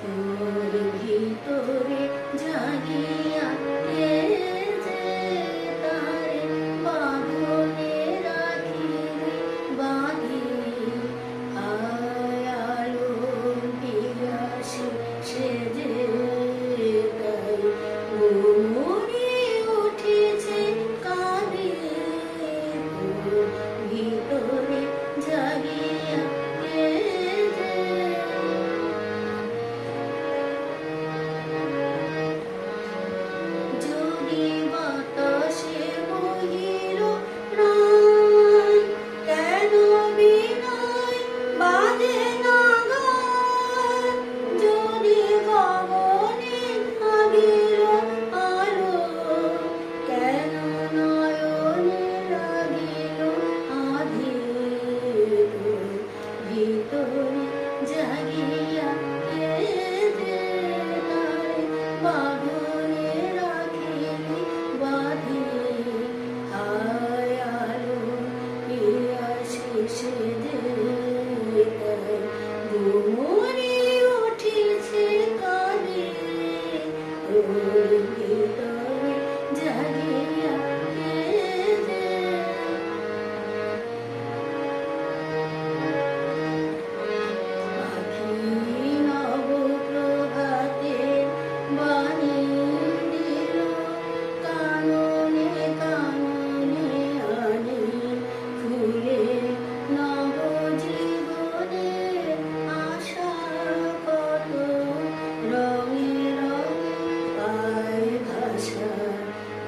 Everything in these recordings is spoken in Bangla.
তোর ভিতরে জাগিয়া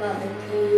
Love King.